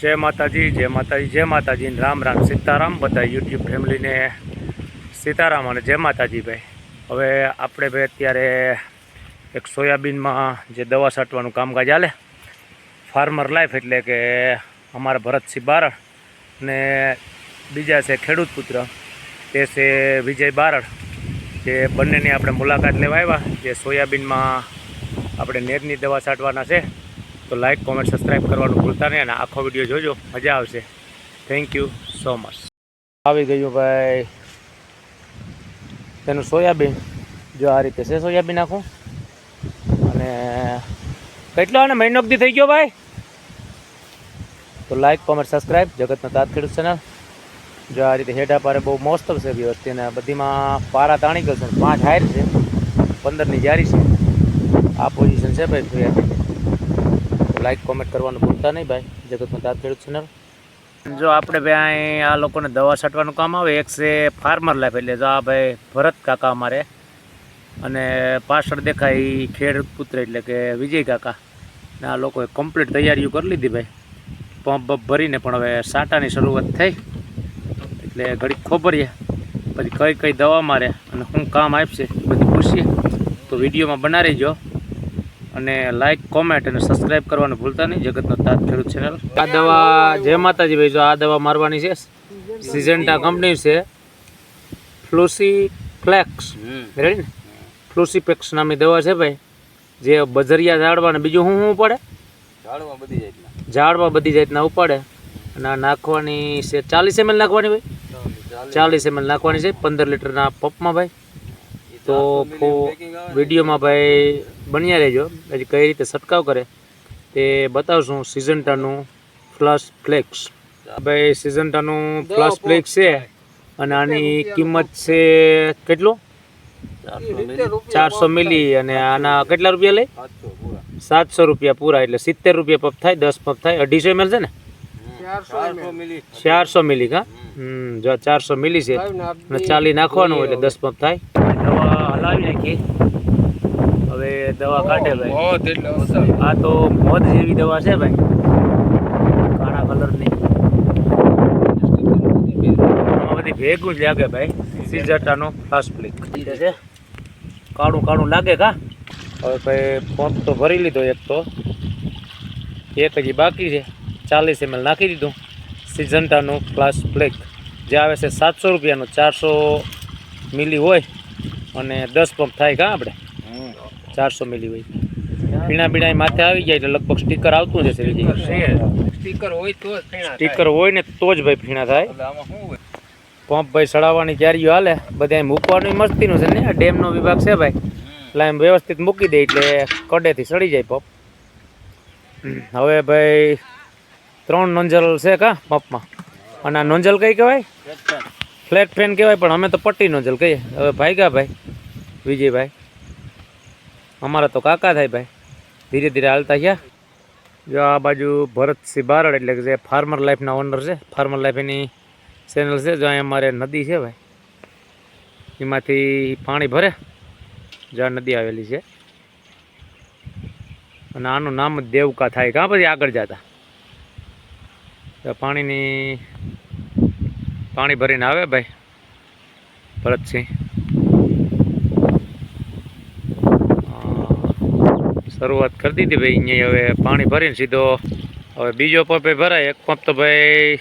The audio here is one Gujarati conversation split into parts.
જય માતાજી જય માતાજી જય માતાજી રામ રામ. સીતારામ, બધા યુટ્યુબ ફેમિલીને. સીતારામ અને જય માતાજી ભાઈ. હવે આપણે ભાઈ અત્યારે એક સોયાબીનમાં જે દવા છાંટવાનું કામકાજ ચાલે, ફાર્મર લાઈફ એટલે કે અમારા ભરતસિંહ બારડ ને બીજા છે ખેડૂત પુત્ર. તે છે વિજય બારડ. જે બંનેની આપણે મુલાકાત લેવા આવ્યા, જે સોયાબીનમાં આપણે નેરની દવા છાંટવાના છે. તો લાઈક કોમેન્ટ સબસ્ક્રાઈબ કરવાનું ભૂલતા નહીં અને આખો વીડિયો જોજો. મજા આવશે. થેન્ક યુ સો મચ આવી ગયું ભાઈ. તેનું સોયાબીન. જો આ રીતે છે સોયાબીન આખું. અને કેટલો આને મહિનો દી થઈ ગયો ભાઈ? તો લાઈક કોમેન્ટ સબસ્ક્રાઈબ જગતનો તાત ખેડૂત ચેનલ જો આ રીતે હેઠા પારે બહુ મોસ્ત છે વ્યવસ્થિત અને બધીમાં પારા તાણી ગયો છે પાંચ હાયર છે. પંદરની જારી છે. આ પોઝિશન છે ભાઈ સોયાબીન લાઈક કોમેન્ટ કરવાનું ભૂલતા નહીં ભાઈ. જગતમાં દાંત ખેડૂત ચેનલ જો આપણે ભાઈ અહીં આ લોકોને દવા છાંટવાનું કામ આવે, એક છે ફાર્મર લાઈફ એટલે જો આ ભાઈ ભરત કાકા અમારે. અને પાછળ દેખાય ખેડ પુત્ર એટલે કે વિજય કાકા. ને આ લોકોએ કમ્પ્લીટ તૈયારીઓ કરી લીધી ભાઈ. પંપ બપ ભરીને પણ હવે સાટાની શરૂઆત થઈ. એટલે ઘડીક ખોબરીએ. પછી કઈ કઈ દવા મારે અને શું કામ આપશે, બધી પૂછીએ. તો વિડીયોમાં બના રહીજો અને લાઈક કોમેન્ટ અને સબસ્ક્રાઇબ કરવાનું ભૂલતા નહીં. જગતનો તાત ખેડૂત ચેનલ આ દવા જય માતાજી ભાઈ જો આ દવા મારવાની છે. સિઝન્ટા કંપની છે. ફ્લુસી ફ્લેક્સ રેડી ને? ફ્લુસી ફ્લેક્સ નામની દવા છે ભાઈ. જે બજરિયા ઝાડવા ને બીજું શું શું પડે ઝાડમાં બધી જાતના. ઝાડવા બધી જાતના ઉપાડે. અને આ નાખવાની છે ચાલીસ એમએલ નાખવાની ભાઈ? ચાલીસ. એમએલ નાખવાની છે પંદર લીટરના પપમાં ભાઈ. તો વિડીયોમાં ભાઈ બન્યા રહેજો. હજી કઈ રીતે છંટકાવ કરે તે બતાવશું સિઝન્ટાનું ફ્લશ ફ્લેક્સ ભાઈ સિઝન્ટાનું ફ્લશ ફ્લેક્સ છે અને આની કિંમત છે કેટલો? ચારસો મિલી અને આના કેટલા રૂપિયા લે સાતસો રૂપિયા પૂરા એટલે સિત્તેર રૂપિયા પપ થાય દસ પપ થાય અઢીસો એમએલ છે ને? ચારસો મિલી. હા? કા હમ જો ચારસો મિલી છે ચાલી નાખવાનું એટલે દસ પપ થાય. હલાવી નાખી. હવે દવા કાઢે ભાઈ. આ તો મોદ જેવી દવા છે ભાઈ. કાળા કલરની બધી ભેગું જ લાગે ભાઈ. સિઝટાનો ફાસ્ટ ફ્લિક છે. કાળું કાળું લાગે કા? હવે ભાઈ પંપ તો ભરી લીધો એક તો. એક હજી બાકી છે. ચાલીસ એમએલ નાખી દીધું. સિઝન્ટાનું પ્લાસ ફ્લેક જે આવે છે સાતસો રૂપિયાનું ચારસો મિલી હોય. અને દસ પંપ થાય કા આપણે? ચારસો મિલી હોય. પીણા પીણા માથે આવી જાય એટલે લગભગ સ્ટીકર આવતું જશે બીજી સ્ટીકર હોય તો જ પીણા સ્ટીકર હોય ને તો જ ભાઈ ફીણા થાય. એટલે આમાં શું હોય? પંપ ભાઈ ચડાવવાની તૈયારીઓ હાલે. બધા મૂકવાનું મસ્તીનું છે ને? આ ડેમનો વિભાગ છે ભાઈ. એટલે એમ વ્યવસ્થિત મૂકી દે એટલે કડેથી સડી જાય પંપ. હવે ભાઈ ત્રણ નોંજલ છે કા પંપમાં. અને આ નોંજલ કઈ કહેવાય? ફ્લેટ ફેન કહેવાય, પણ અમે તો પટ્ટી જલ કહીએ. હવે ભાઈ ભાઈ, વિજયભાઈ. અમારા તો કાકા થાય ભાઈ. ધીરે ધીરે હાલતા ગયા જો આ બાજુ ભરતસિંહ બારડ એટલે કે જે ફાર્મર લાઈફના ઓનર છે ફાર્મર લાઈફ એની ચેનલ છે, જો અહીંયા અમારે નદી છે ભાઈ. એમાંથી પાણી ભરે જ્યાં નદી આવેલી છે. અને આનું નામ જ દેવકા થાય. કાં પછી આગળ જતા? પાણીની પાણી ભરીને આવે ભાઈ? ભરતસિંહ. શરૂઆત કરી દીધી ભાઈ અહીંયા હવે પાણી ભરીને સીધો. હવે બીજો પંપ ભરાય, એક પંપ તો ભાઈ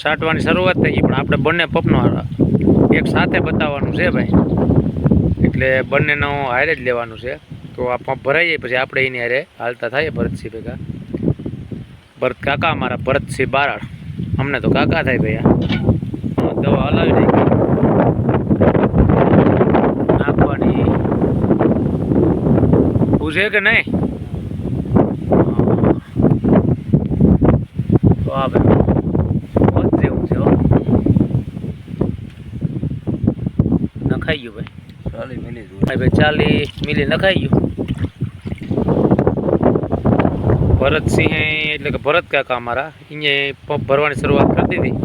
છાંટવાની શરૂઆત થઈ ગઈ, પણ આપણે બંને પંપનો એક સાથે બતાવવાનું છે ભાઈ. એટલે બંનેનો હારે જ લેવાનું છે. તો આ પંપ ભરાઈ જાય, પછી આપણે એની હારે હાલતા થાય ભરતસિંહ ભેગા. ભરત કાકા અમારા, ભરતસિંહ બારાડ અમને તો કાકા થાય ભાઈ દવા હલાવી નાખી. નાખવાની. પૂછે કે નહીં? તો આ ભાઈ જેવું છે નખાઈ ગયું ભાઈ. ચાલી મિલી ભાઈ ચાલી મિલી નખાઈ ગયું. ભરતસિંહ એટલે કે ભરત કાકા અમારા અહીંયા પંપ ભરવાની શરૂઆત કરી દીધી.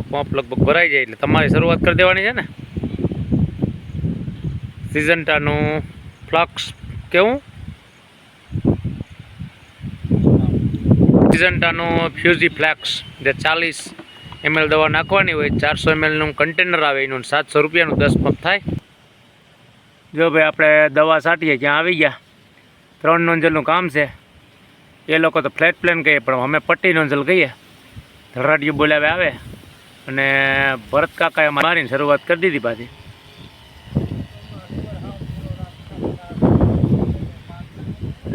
પંપ લગભગ ભરાઈ જાય એટલે તમારી શરૂઆત કરી દેવાની છે ને? સિઝન્ટાનું ફ્લક્સ કેવું? સિઝન્ટાનું ફ્યુઝી ફ્લેક્સ જે ચાલીસ એમએલ દવા નાખવાની હોય, ચારસો એમએલનું કન્ટેનર આવે, એનું સાતસો રૂપિયાનું દસ પંપ થાય. જો ભાઈ આપણે દવા છાંટીએ ત્યાં આવી ગયા? ત્રણ નોંજલનું કામ છે. એ લોકો તો ફ્લેટ પ્લેન કહીએ, પણ અમે પટ્ટી નોંજલ કહીએ. ધરાડિયું બોલાવે આવે. અને ભરત કાકાએ મારીને શરૂઆત કરી દીધી પાછી.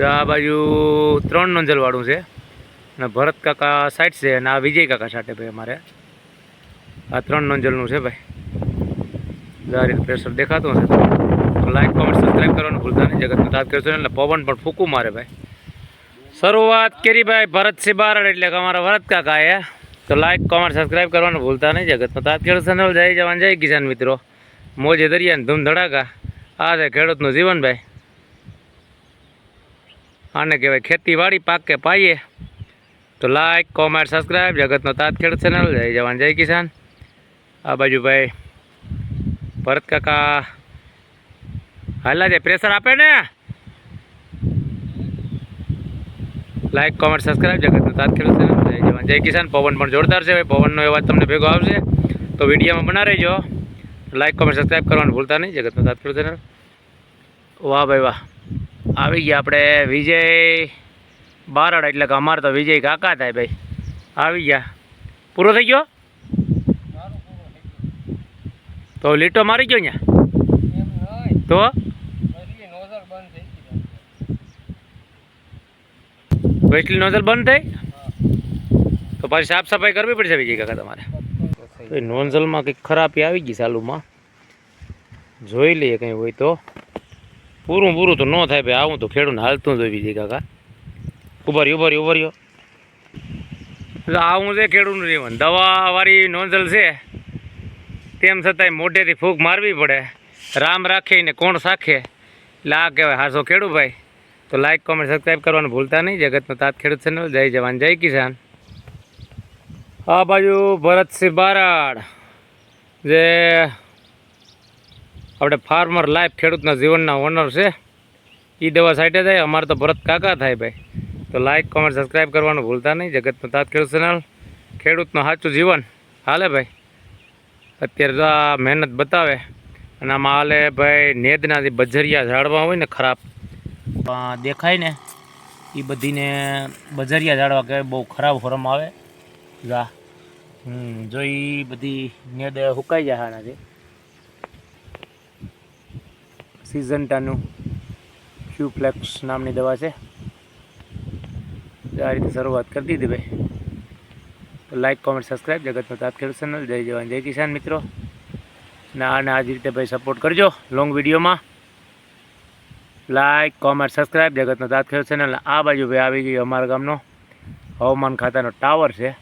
આ બાજુ ત્રણ નોંજલવાળું છે અને ભરત કાકા સાઈડ છે અને આ વિજય કાકા સાથે ભાઈ અમારે. આ ત્રણ નોંજલનું છે ભાઈ. દારી પ્રેશર દેખાતું હશે. લાઈક કોમેન્ટ સબસ્ક્રાઈબ કરવાનું ભૂલતા નહીં. જગતનું તાત કરશો એટલે પવન પણ ફૂકું મારે ભાઈ. શરૂઆત કરી ભાઈ ભરતસિંહ બારડ એટલે કે અમારા ભરત કાકા એ તો લાઈક કોમેન્ટ સબસ્ક્રાઈબ કરવાનું ભૂલતા નહીં. જગતનો તાત ખેડૂત ચેનલ. જય જવાન, જય કિસાન મિત્રો. મોજે દરિયા ધૂમ ધડાકા. આ છે ખેડૂતનું જીવન ભાઈ. આને કહેવાય ખેતીવાડી, પાક કે પાઈએ તો લાઈક કોમેન્ટ સબસ્ક્રાઈબ જગતનો તાત ખેડૂત ચેનલ. જય જવાન, જય કિસાન. આ બાજુ ભાઈ, ભરત કાકા. હાલા જે પ્રેશર આપે ને. લાઈક કોમેન્ટ સબસ્ક્રાઈબ જગતનો તાત ખેડૂત ચેનલ. જય જય કિસાન. પવન પણ જોરદાર છે. ભાઈ પવનનો અવાજ તમને ભેગો આવશે. તો વિડીયોમાં બના રહેજો. લાઈક કોમેન્ટ સબસ્ક્રાઈબ કરવાનું ભૂલતા નહીં. જગતનો તાત્પુર ચેનલ. વાહ ભાઈ વાહ. આવી ગયા આપણે વિજય બારડ એટલે કે અમારે તો વિજય કાકા થાય ભાઈ. આવી ગયા. પૂરો થઈ ગયો? તો લીટો મારી ગયો અહીંયા? તો? વેટલી નોઝલ બંધ થઈ? તો પાછી સાફ સફાઈ કરવી પડશે બીજી કાકા તમારે. નોનઝલમાં કંઈક ખરાબી આવી ગઈ ચાલુમાં. જોઈ લઈએ કંઈ હોય તો. પૂરું પૂરું તો ન થાય ભાઈ આવું તો ખેડૂને હાલતું જ હોય વિજય કાકા. ઉભર્યો ઉભર્યો એટલે આવું છે ખેડૂતનું જીવન. દવાવાળી નોંધલ છે. તેમ છતાંય મોઢેથી ફૂંક મારવી પડે. રામ રાખે ને કોણ સાખે? એટલે આ કહેવાય હાસો ખેડૂત ભાઈ. તો લાઈક કોમેન્ટ સબસ્ક્રાઈબ કરવાનું ભૂલતા નહીં. જગતનો તાત ખેડૂત છે જય જવાન જય કિસાન. આ બાજુ ભરતસિંહ બારાડ, જે આપણે ફાર્મર લાઈફ ખેડૂતના જીવનના ઓનર છે. એ દવા સાઈડે થાય અમારે તો ભરત કાકા થાય ભાઈ. તો લાઈક કોમેન્ટ સબસ્ક્રાઈબ કરવાનું ભૂલતા નહીં. જગતનો તાત ખેડૂત ચેનલ ખેડૂતનું સાચું જીવન. હાલે ભાઈ. અત્યારે તો આ મહેનત બતાવે. અને આમાં હાલે ભાઈ, નેદના જે બજરિયા ઝાડવા હોય ને ખરાબ દેખાય ને એ બધીને બજરિયા ઝાડવા કહેવાય, બહુ ખરાબ ફોર્મ આવે. જા. જો એ બધી નેદ હુકાઈ જાય આનાથી સિઝન્ટાનું ક્યુફ્લેક્સ નામની દવા છે. આ રીતે શરૂઆત કરી દીધી ભાઈ. તો લાઈક કોમેન્ટ સબસ્ક્રાઈબ જગતનો તાત ખેડૂત ચેનલ. જય જવાન, જય કિસાન મિત્રો. ને આને આ રીતે ભાઈ સપોર્ટ કરજો લોંગ વિડીયોમાં. લાઇક કોમેન્ટ સબસ્ક્રાઈબ જગતનો તાત ખેડૂત ચેનલ. આ બાજુ ભાઈ આવી ગઈ અમારા ગામનો હવામાન ખાતાનો ટાવર છે.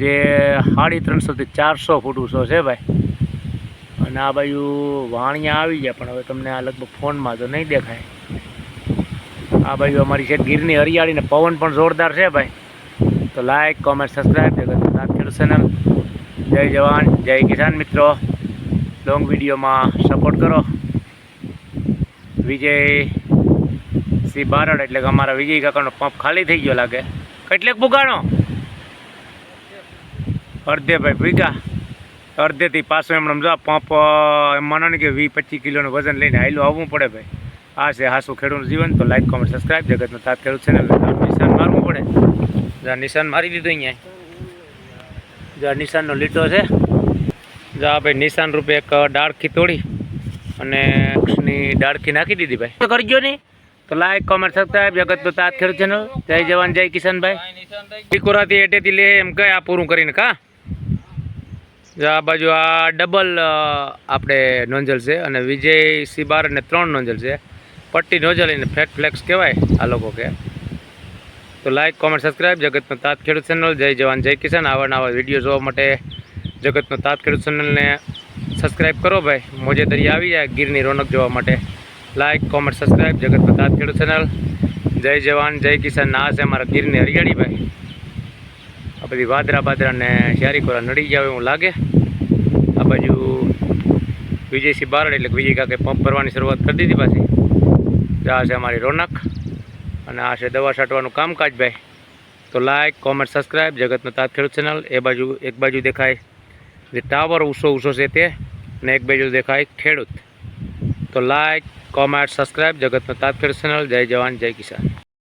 જે સાડી ત્રણસોથી ચારસો ફૂટ ઊંચો છે ભાઈ. અને આ બાજુ વાણિયા આવી ગયા, પણ હવે તમને આ લગભગ ફોનમાં તો નહીં દેખાય. આ બાજુ અમારી છે ગીરની હરિયાળી ને પવન પણ જોરદાર છે ભાઈ. તો લાઈક કોમેન્ટ સબસ્ક્રાઈબ જગત જય જવાન, જય કિસાન મિત્રો. લોંગ વિડીયોમાં સપોર્ટ કરો. વિજય શ્રી બારડ, એટલે કે અમારા વિજય કાકાનો પંપ ખાલી થઈ ગયો લાગે. કેટલેક પુગાણો અડધે ભાઈ ભીગા. અડધેથી પાછો એમણે જો પંપ માનો કે વીસ પચીસ કિલોનું વજન લઈને હાઈલું આવવું પડે ભાઈ. આ છે હાસું ખેડૂતનું જીવન તો લાઈક કોમેન્ટ સબસ્ક્રાઈબ જગતનો તાત ખેડૂત ને નિશાન મારવું પડે. જા નિશાન મારી દીધું અહીંયા. જા નિશાનનો લીટો છે. જા ભાઈ નિશાન રૂપે એક ડાળખી તોડી અને ની ડાળખી નાખી દીધી ભાઈ. તો કરજો નહીં તો લાઈક કોમેન્ટ સબસ્ક્રાઈબ જગતનો તાત ખેડૂત ચેનલ જય જવાન જય કિશનભાઈ ટીકોરાથી એટેથી લે એમ કહે આ પૂરું કરીને કા આ બાજુ આ ડબલ આપણે નોંજલ છે અને વિજય સી બાર અને ત્રણ નોંજલ છે. પટ્ટી નોંજલ એને ફેટ ફ્લેક્સ કહેવાય આ લોકો કે. તો લાઈક કોમેન્ટ સબસ્ક્રાઈબ જગતનો તાત ખેડૂત ચેનલ, જય જવાન, જય કિસાન. આવા વીડિયો જોવા માટે જગતનો તાત ખેડૂત ચેનલને સબસ્ક્રાઈબ કરો ભાઈ. મોજે દરિયા આવી જાય, ગીરની રોનક જોવા માટે. લાઈક કોમેન્ટ સબસ્ક્રાઈબ જગતનો તાત ખેડૂત ચેનલ. જય જવાન, જય કિસાન. ના છે અમારા ગીરની હરિયાળી ભાઈ. આ બધી વાદરા બાદરા ને શિયારી કોરા નડી જાવ એવું લાગે. આ બાજુ વિજયસિંહ બારડ એટલે વિજય કાકે પંપ ભરવાની શરૂઆત કરી દીધી પાછી. આ છે અમારી રોનક અને આ છે દવા છાંટવાનું કામકાજ ભાઈ. તો લાઈક કોમેન્ટ સબસ્ક્રાઈબ જગતનો તાત ખેડૂત ચેનલ એ બાજુ, એક બાજુ દેખાય જે ટાવર ઊંચો ઊંચો છે તે અને એક બાજુ દેખાય ખેડૂત. તો લાઈક કોમેન્ટ સબસ્ક્રાઈબ જગતનો તાત ખેડૂત ચેનલ જય જવાન, જય કિસાન.